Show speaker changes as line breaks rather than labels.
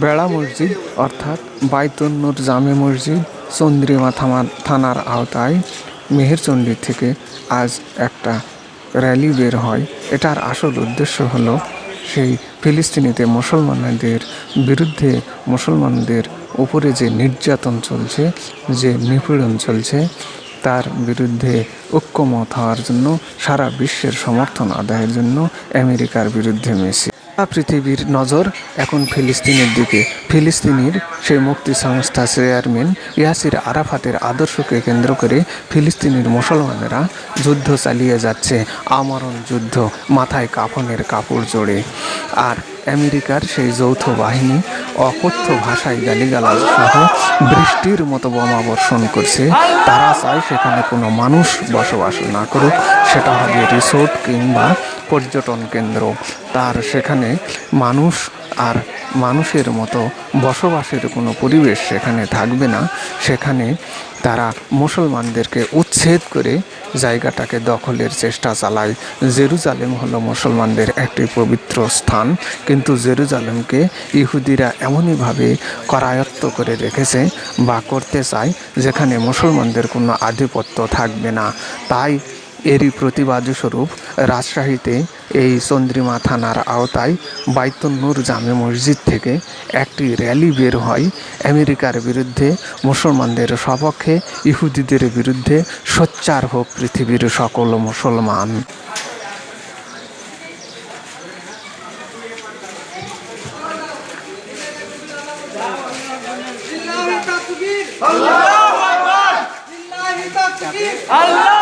বেড়া মসজিদ, অর্থাৎ বাইতুন্নুর জামে মসজিদ, চন্দ্রিমা থামা, থানার আওতায় মেহেরচণ্ডী থেকে আজ একটা র্যালি বের হয়। এটার আসল উদ্দেশ্য হলো সেই ফিলিস্তিনিতে মুসলমানদের বিরুদ্ধে মুসলমানদের উপরে যে নির্যাতন চলছে, যে নিপীড়ন চলছে, তার বিরুদ্ধে ঐক্যমত হওয়ার জন্য, সারা বিশ্বের সমর্থন আদায়ের জন্য, আমেরিকার বিরুদ্ধে মেসি। পৃথিবীর নজর এখন ফিলিস্তিনের দিকে। ফিলিস্তিনির সেই মুক্তি সংস্থা চেয়ারম্যান ইয়াসির আরাফাতের আদর্শকে কেন্দ্র করে ফিলিস্তিনের মুসলমানেরা যুদ্ধ চালিয়ে যাচ্ছে। আমরণ যুদ্ধ, মাথায় কাফনের কাপড় জড়ে আর আমেরিকার সেই যৌথ বাহিনী অকথ্য ভাষায় গালিগালাজ সহ বৃষ্টির মতো বোমা বর্ষণ করছে। তারা চায় সেখানে কোনো মানুষ বসবাস না করুক, সেটা হবে রিসোর্ট কিংবা পর্যটন কেন্দ্র। তার সেখানে মানুষ আর মানুষের মতো বসবাসের কোনো পরিবেশ সেখানে থাকবে না। সেখানে তারা মুসলমানদেরকে উচ্ছেদ করে জায়গাটাকে দখলের চেষ্টা চালায়। জেরুজালেম হলো মুসলমানদের একটি পবিত্র স্থান, কিন্তু জেরুজালেমকে ইহুদিরা এমনইভাবে করায়ত্ত করে রেখেছে বা করতে চায়, যেখানে মুসলমানদের কোনো আধিপত্য থাকবে না। তাই এরই প্রতিবাদ স্বরূপ রাজশাহীতে এই চন্দ্রিমা থানার আওতায় বাইতুন্নুর জামে মসজিদ থেকে একটি র্যালি বের হয়। আমেরিকার বিরুদ্ধে মুসলমানদের সপক্ষে ইহুদিদের বিরুদ্ধে সোচ্চার হোক পৃথিবীর সকল মুসলমান।
লিল্লাহি